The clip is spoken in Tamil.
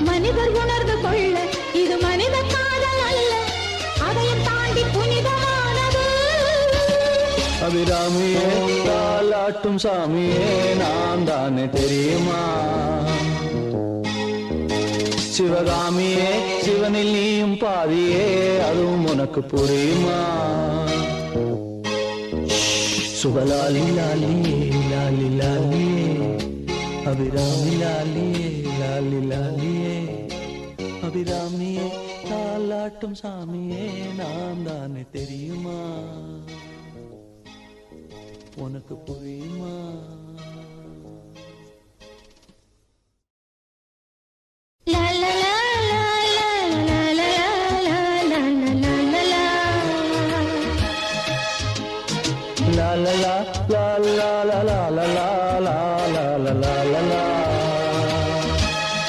மனிதர் உணர்ந்து கொள்ள இது மனித காதல் அல்ல. அதையும் தாண்டி புனிதமானது. அபிராமியே தாலாட்டும் சாமியே நான் தானே தெரியுமா? சிவகாமியே சிவனில் நீயும் பாதியே அதுவும் உனக்கு புரியுமா? சுபலாலி லாலி லாலி லாலி. அபிராமி லாலியே லாலி லாலியே. அபிராமியே தாலாட்டும் சாமியே நான் தானே தெரியுமா? உனக்கு புரியுமா? la la la la la la la la la la la la la la.